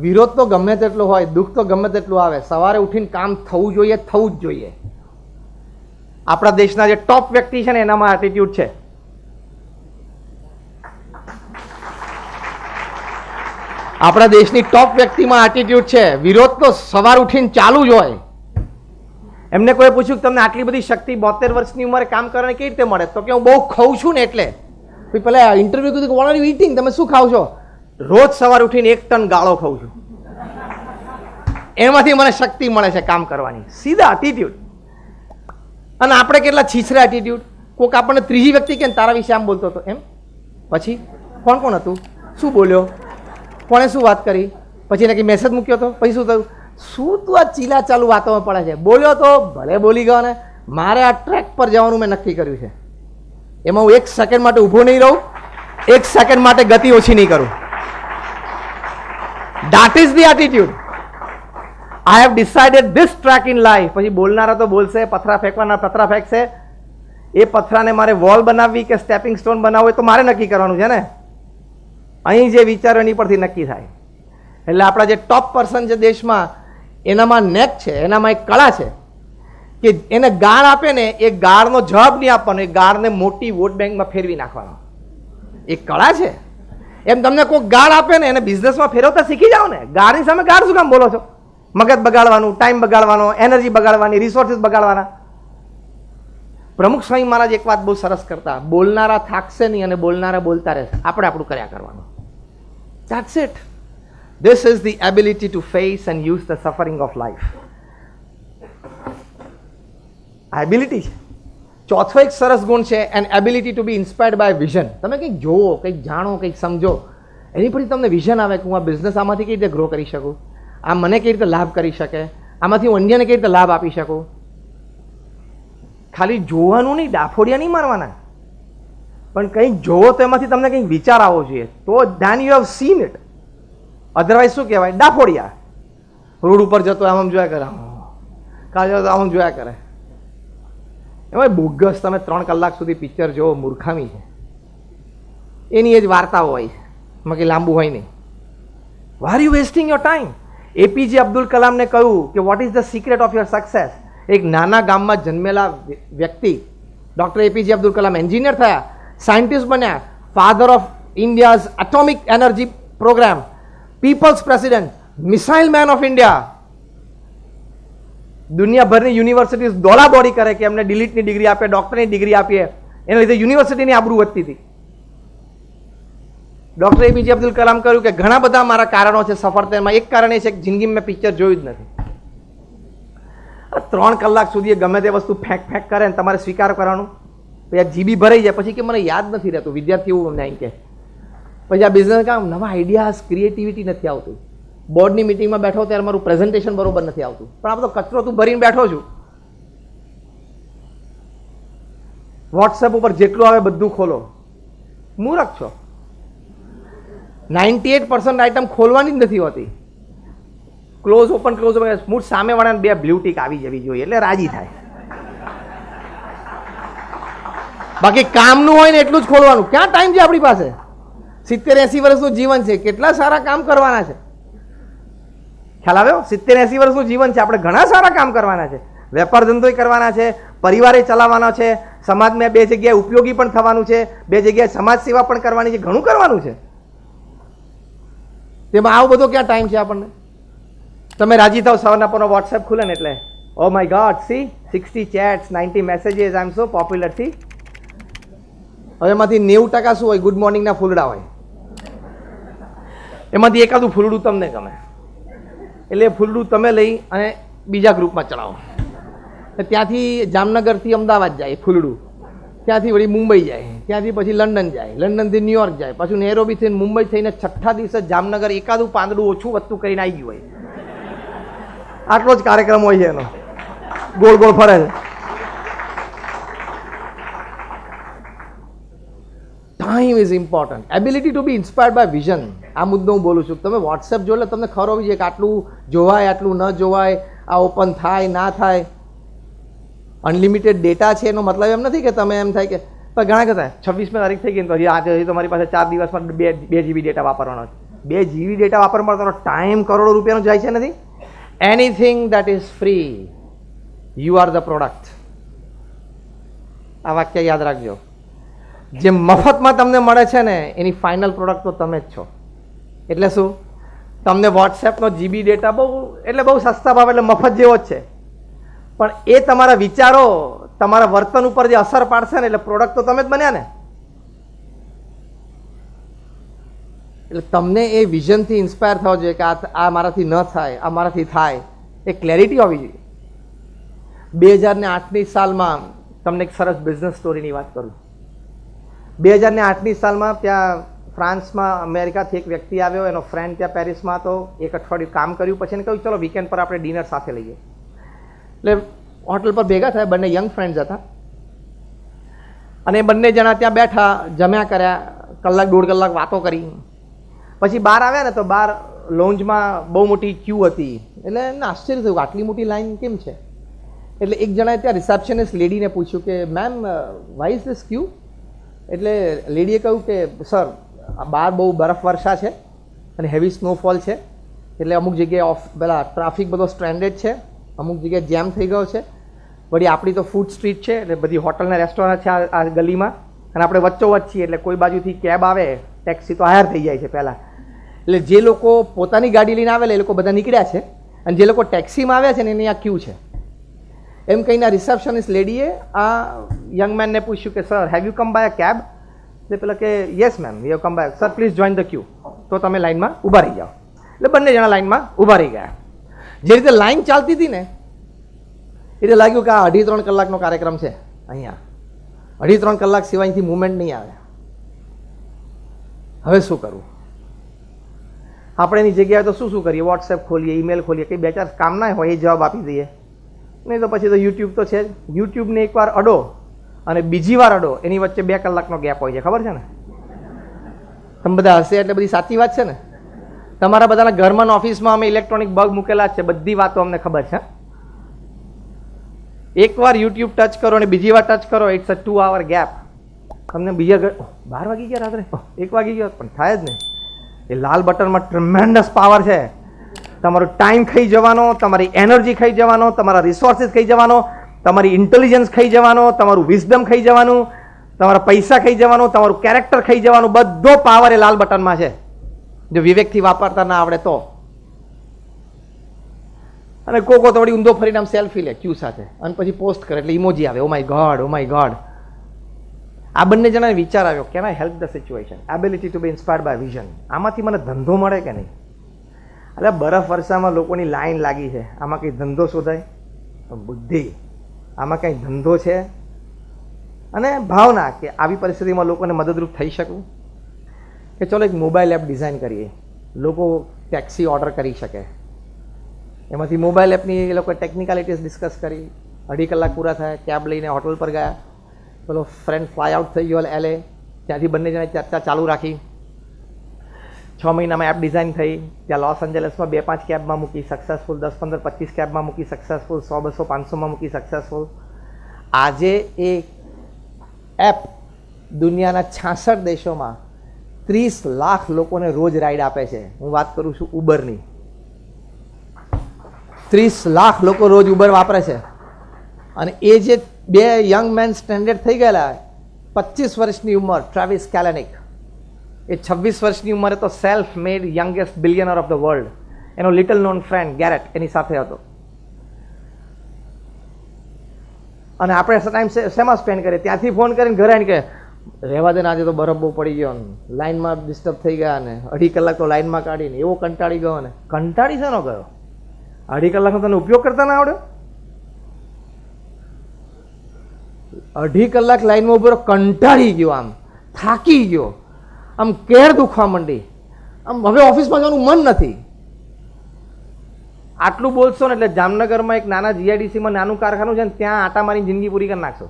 વિરોધ તો ગમે તેટલો હોય, દુઃખ તો ગમે તેટલું આવે, સવારે ઉઠીને કામ થવું જોઈએ, થવું જ જોઈએ. આપણા દેશના જે ટોપ વ્યક્તિ છે ને, એનામાં એટીટ્યુડ છે. આપણા દેશની ટોપ વ્યક્તિમાં એટીટ્યુડ છે. વિરોધ તો સવાર ઉઠીને ચાલુ જ હોય. એમને કોઈ પૂછ્યું કે તમને આટલી બધી શક્તિ બોતેર વર્ષની ઉંમરે કામ કરવાની કેવી રીતે મળે? તો કે હું બહુ ખાઉં છું ને એટલે. પહેલાં ઇન્ટરવ્યુ કીધું વોટ આર ઇટિંગ તમે શું ખાવ છો? રોજ સવાર ઉઠીને એક ટન ગાળો ખાઉં છું. એમાંથી મને શક્તિ મળે છે કામ કરવાની. સીધા એટીટ્યુડ અને આપણે કેટલા છીછરા એટીટ્યુડ કોઈક આપણને ત્રીજી વ્યક્તિ કે તારા વિશે આમ બોલતો હતો. એમ? પછી? કોણ કોણ હતું? શું બોલ્યો? કોણે શું વાત કરી? પછી એને કંઈ મેસેજ મૂક્યો હતો પછી શું થયું? શું તું આ ચીલા ચાલુ વાતોમાં પડે છે? બોલ્યો તો? ભલે બોલી ગયો ને. મારે આ ટ્રેક પર જવાનું મેં નક્કી કર્યું છે. એમાં હું એક સેકન્ડ માટે ઊભો નહીં રહું. એક સેકન્ડ માટે ગતિ ઓછી નહીં કરું. That is the attitude. I have decided this track in life પછી બોલનારા તો બોલશે, પથરા ફેંકવાના પથરા ફેંકશે. એ પથરાને મારે વોલ બનાવવી કે સ્ટેપિંગ સ્ટોન બનાવવો તો મારે નક્કી કરવાનું છે ને? અહીં જે વિચારો એની પરથી નક્કી થાય. એટલે આપણા જે ટોપ પર્સન છે દેશમાં, એનામાં નેક છે, એનામાં એક કળા છે કે એને ગાળ આપે ને, એ ગાળનો જવાબ નહીં આપવાનો, એ ગાળને મોટી વોટ બેંકમાં ફેરવી નાખવાનો. એ કળા છે. એમ તમને કોઈ ગાળ આપે ને, એને બિઝનેસમાં ફેરવતા શીખી જાઓ ને, ગાળની સામે ગાળ શું કામ બોલો છો? મગજ બગાડવાનું ટાઈમ બગાડવાનો એનર્જી બગાડવાની રિસોર્સિસ બગાડવાના. પ્રમુખ સ્વામી મહારાજ એક વાત બહુ સરસ કરતા, બોલનારા થાકશે નહીં અને બોલનારા બોલતા રહેશે. આપણે આપણું કર્યા કરવાનું. That's it This is the ability to face and use the suffering of life. છે. ચોથો એક સરસ ગુણ છે and ability to be inspired by vision તમે કંઈક જોવો કંઈક જાણો, કંઈક સમજો, એની પછી તમને વિઝન આવે કે હું આ બિઝનેસ આમાંથી કેવી રીતે ગ્રો કરી શકું? આ મને કેવી રીતે લાભ કરી શકે? આમાંથી હું અન્યને કેવી રીતે લાભ આપી શકું? ખાલી જોવાનું નહીં ડાફોડિયા નહીં મારવાના. પણ કંઈક જોવો તો એમાંથી તમને કંઈક વિચાર આવવો જોઈએ. તો then you have seen it otherwise શું કહેવાય? ડાફોડિયા રોડ ઉપર જતો આમ જોયા કરે. આમ. કાં જતો આમ આમ જોયા કરે. એમાં બોગસ તમે ત્રણ કલાક સુધી પિક્ચર જોવો, મૂર્ખામી છે. એની એ જ વાર્તાઓ હોય છે. કંઈ લાંબુ હોય નહીં. Are you wasting your time APJ Abdul કલામને કહ્યું કે what is the secret of your success એક નાના ગામમાં જન્મેલા વ્યક્તિ, doctor APJ Abdul Kalam engineer થયા, સાયન્ટિસ્ટ બન્યા father of India's atomic energy programme people's president missile man of India દુનિયાભરની universities દોડાદોડી કરે કે એમને ડિલીટની ડિગ્રી આપે, ડૉક્ટરની ડિગ્રી આપીએ. એના લીધે યુનિવર્સિટીની આબરૂ વધતી હતી. ડૉક્ટર એપીજે અબ્દુલ કલામ કહ્યું કે ઘણા બધા મારા કારણો છે સફળતામાં એક કારણ એ છે કે જિંદગીમાં મેં પિક્ચર જોયું જ નથી. આ ત્રણ કલાક સુધી ગમે તે વસ્તુ ફેંક ફેંક કરે ને તમારે સ્વીકાર કરવાનું. પછી આ જીબી ભરાઈ જાય, પછી કે મને યાદ નથી રહેતું. વિદ્યાર્થી એવું અમને અહીં કે પછી આ બિઝનેસ કામ, નવા આઈડિયાઝ ક્રિએટિવિટી નથી આવતું. બોર્ડની મિટિંગમાં બેઠો ત્યારે મારું પ્રેઝન્ટેશન બરોબર નથી આવતું. પણ આ બધો કચરો તું ભરીને બેઠો છું. વોટ્સએપ ઉપર જેટલું આવે બધું ખોલો. મૂરખ છો. નાઇન્ટી એટ પર્સન્ટ આઇટમ ખોલવાની જ નથી હોતી. ક્લોઝ ઓપન ક્લોઝ ઓપન મૂળ સામેવાળાને બે બ્લુ આવી જવી જોઈએ, એટલે રાજી થાય. બાકી કામનું હોય ને એટલું જ ખોલવાનું. ક્યાં ટાઈમ છે આપણી પાસે? સિત્તેર એસી વર્ષનું જીવન છે. કેટલા સારા કામ કરવાના છે. ખ્યાલ આવ્યો? સિત્તેર એસી વર્ષનું જીવન છે. આપણે ઘણા સારા કામ કરવાના છે. વેપાર ધંધોય કરવાના છે. પરિવારે ચલાવવાનો છે. સમાજમાં બે જગ્યાએ ઉપયોગી પણ થવાનું છે. બે જગ્યાએ સમાજ સેવા પણ કરવાની છે. ઘણું કરવાનું છે. તેમાં આવો બધો ક્યાં ટાઈમ છે આપણને? તમે રાજી થાવ સવારના પરનો વોટ્સએપ ખુલે ને એટલે. ઓ my god see sixty chats ninety messages I am so popular see હવે એમાંથી નેવું ટકા શું હોય? ગુડ મોર્નિંગના ફૂલડા હોય. એમાંથી એકાદું ફૂલડું તમને ગમે. એટલે ફૂલડું તમે લઈ અને બીજા ગ્રુપમાં ચડાવો. ત્યાંથી જામનગરથી અમદાવાદ જાય ફૂલડું. ત્યાંથી વળી મુંબઈ જાય. ત્યાંથી પછી લંડન જાય. લંડનથી ન્યુયોર્ક જાય. પાછું નેરોબી થઈને મુંબઈ થઈને છઠ્ઠા દિવસે જામનગર એકાદું પાંદડું ઓછું વધતું કરીને આવી ગયું હોય. આટલો જ કાર્યક્રમ હોય છે એનો. ગોળ ગોળ ફરે છે. Time is important ability to be inspired by vision આ મુદ્દો હું બોલું છું. તમે વોટ્સએપ જો એટલે તમને ખબર હોવી જોઈએ કે આટલું જોવાય, આટલું ન જોવાય, આ ઓપન થાય, ના થાય. અનલિમિટેડ ડેટા છે એનો મતલબ એમ નથી કે તમે એમ થાય કે પણ ઘણા કહેતા છવ્વીસમી તારીખ થઈ ગઈ તો હજી આજે તમારી પાસે ચાર દિવસમાં બે બે જીબી ડેટા વાપરવાનો છે. બે જીબી ડેટા વાપરવામાં તમારો ટાઈમ કરોડો રૂપિયાનો જાય છે નથી? Anything that is free you are the product આ વાક્ય યાદ રાખજો. જે મફતમાં તમને મળે છે ને, એની ફાઇનલ પ્રોડક્ટ તો તમે જ છો. એટલે શું? તમને વોટ્સએપનો જીબી ડેટા બહુ, એટલે બહુ સસ્તા ભાવ, એટલે મફત જેવો જ છે. પણ એ તમારા વિચારો, તમારા વર્તન ઉપર જે અસર પાડશે ને, એટલે પ્રોડક્ટ તો તમે જ બન્યા ને. એટલે તમને એ વિઝનથી ઇન્સ્પાયર થવો જોઈએ કે આ આ મારાથી ન થાય, આ મારાથી થાય. એ ક્લેરિટી હોવી જોઈએ. બે હજાર ને આઠની સાલમાં તમને એક સરસ બિઝનેસ સ્ટોરીની વાત કરું. બે હજાર ને આઠની સાલમાં ત્યાં ફ્રાન્સમાં અમેરિકાથી એક વ્યક્તિ આવ્યો, એનો ફ્રેન્ડ ત્યાં પેરિસમાં હતો, એક અઠવાડિયું કામ કર્યું, પછી એને કહ્યું, ચલો વીકેન્ડ પર આપણે ડિનર સાથે લઈએ. એટલે હોટલ પર ભેગા થયા, બંને યંગ ફ્રેન્ડ્સ હતા. અને બંને જણા ત્યાં બેઠા, જમ્યા કર્યા, કલાક, દોઢ કલાક વાતો કરી. પછી બહાર આવ્યા ને, તો બહાર લોન્જમાં બહુ મોટી ક્યુ હતી. એટલે એને આશ્ચર્ય થયું આટલી મોટી લાઈન કેમ છે? એટલે એક જણાએ ત્યાં રિસેપ્શનિસ્ટ લેડીને પૂછ્યું કે ma'am why's is this queue એટલે લેડીએ કહ્યું કે, સર બહાર બહુ બરફ વર્ષા છે અને હેવી સ્નોફોલ છે. એટલે અમુક જગ્યાએ ઓફ પેલા ટ્રાફિક બધો સ્ટ્રેન્ડેડ છે. અમુક જગ્યાએ જેમ થઈ ગયો છે. વળી આપણી તો ફૂડ સ્ટ્રીટ છે, એટલે બધી હોટલને રેસ્ટોરન્ટ છે આ ગલીમાં. અને આપણે વચ્ચોવચ્ચ છીએ, એટલે કોઈ બાજુથી કેબ આવે ટેક્સી તો હાયર થઈ જાય છે પહેલાં. એટલે જે લોકો પોતાની ગાડી લઈને આવેલા, એ લોકો બધા નીકળ્યા છે. અને જે લોકો ટેક્સીમાં આવ્યા છે ને, એની આ ક્યુ છે. એમ કહીને રિસેપ્શનિસ્ટ લેડીએ આ યંગ મેનને પૂછ્યું કે sir have you come by a cab એટલે પેલા કે yes ma'am you come by sir please join the queue તો તમે લાઈનમાં ઊભા રહી જાઓ. એટલે બંને જણા લાઈનમાં ઊભા રહી ગયા. જે રીતે લાઈન ચાલતી હતી ને, એટલે લાગ્યું કે આ અઢી ત્રણ કલાકનો કાર્યક્રમ છે અહીંયા. અઢી ત્રણ કલાક સિવાય અહીંથી મુવમેન્ટ નહીં આવે. હવે શું કરવું? આપણે એની જગ્યાએ તો શું શું કરીએ? વોટ્સએપ ખોલીએ ઈમેલ ખોલીએ, કંઈ બે ચાર કામ ના હોય એ જવાબ આપી દઈએ. નહીં તો પછી તો યુટ્યુબ તો છે જ. યુટ્યુબને એકવાર અડો અને બીજી વાર અડો. એની વચ્ચે બે કલાકનો ગેપ હોય છે. ખબર છે ને? તમે બધા હશે એટલે બધી સાચી વાત છે ને? તમારા બધાના ઘરમાં ઓફિસમાં અમે ઇલેક્ટ્રોનિક બગ મૂકેલા છે. બધી વાતો અમને ખબર છે એકવાર યુટ્યુબ ટચ કરો અને બીજી વાર ટચ કરો it's a two hour gap તમને બીજા બાર વાગી ગયા રાત્રે? એક વાગી ગયો. પણ થાય જ નહીં. એ લાલ બટનમાં ટ્રમેન્ડસ પાવર છે. તમારો ટાઈમ ખાઈ જવાનો, તમારી એનર્જી ખાઈ જવાનો, તમારા રિસોર્સિસ ખાઈ જવાનો, તમારી ઇન્ટેલિજન્સ ખાઈ જવાનો, તમારું વિઝડમ ખાઈ જવાનું, તમારા પૈસા ખાઈ જવાનું, તમારું કેરેક્ટર ખાઈ જવાનું, બધો પાવર એ લાલ બટનમાં છે. જો વિવેકથી વાપરતા ના આવડે તો. અને કોકો તો વળી ઊંધો ફરીને આમ સેલ્ફી લે, ક્યુ સાથે? અને પછી પોસ્ટ કરે, એટલે ઇમોજી આવે. Oh my God oh my God આ બંને જણાને વિચાર આવ્યો can I help the situation ability to be inspired by vision આમાંથી મને ધંધો મળે કે નહીં? એટલે બરફ વર્ષામાં લોકોની લાઈન લાગી છે. આમાં કંઈ ધંધો શોધાય? બુદ્ધિ. આમાં કંઈ ધંધો છે? અને ભાવના કે આવી પરિસ્થિતિમાં લોકોને મદદરૂપ થઈ શકું? કે ચલો એક મોબાઈલ એપ ડિઝાઇન કરીએ. લોકો ટેક્સી ઓર્ડર કરી શકે. એમાંથી મોબાઈલ એપની એ લોકોએ ટેકનિકાલિટીઝ ડિસ્કસ કરી. અઢી કલાક પૂરા થયા, કેબ લઈને હોટલ પર ગયા. પેલો ફ્રેન્ડ ફ્લાય આઉટ થઈ ગયો એલે ત્યાંથી બંને જણાએ ચર્ચા ચાલુ રાખી. છ મહિનામાં એપ ડિઝાઇન થઈ, ત્યાં લોસ એન્જલસમાં બે, પાંચ કેબમાં મૂકી સક્સેસફુલ દસ, પંદર, પચીસ કેબમાં મૂકી સક્સેસફુલ સો, બસો પાંચસોમાં મૂકી સક્સેસફુલ આજે એ એપ દુનિયાના છાસઠ દેશોમાં ત્રીસ લાખ લોકોને રોજ રાઈડ આપે છે. હું વાત કરું છું ઉબરની ત્રીસ લાખ લોકો રોજ ઉબર વાપરે છે. અને એ જે બે યંગ મેન સ્ટેન્ડર્ડ થઈ ગયેલા, પચીસ વર્ષની ઉંમર ટ્રાવિસ કેલેનિક એ છવ્વીસ વર્ષની ઉંમરે તો self made youngest billionaire of the world એનો લિટલ નોન ફ્રેન્ડ ગેરેટ એની સાથે હતો. અને આપણે ટાઈમ શેમાં સ્પેન્ડ કરીએ? ત્યાંથી ફોન કરીને ઘરે કે રહેવા દે ને, આજે તો બરફ બહુ પડી ગયો ને. લાઇનમાં ડિસ્ટર્બ થઈ ગયા ને. અઢી કલાક તો લાઈનમાં કાઢીને. એવો કંટાળી ગયો ને. કંટાળી શેનો ગયો? અઢી કલાકનો તને ઉપયોગ કરતા ના આવડ્યો અઢી કલાક લાઇનમાં ઊભો કંટાળી ગયો આમ. થાકી ગયો. આમ કેર દુખવા માંડી. આમ હવે ઓફિસમાં જવાનું મન નથી. આટલું બોલશો ને એટલે જામનગરમાં એક નાના જીઆઈડીસીમાં નાનું કારખાનું છે ને ત્યાં આટા મારી જિંદગી પૂરી કરી નાખશો.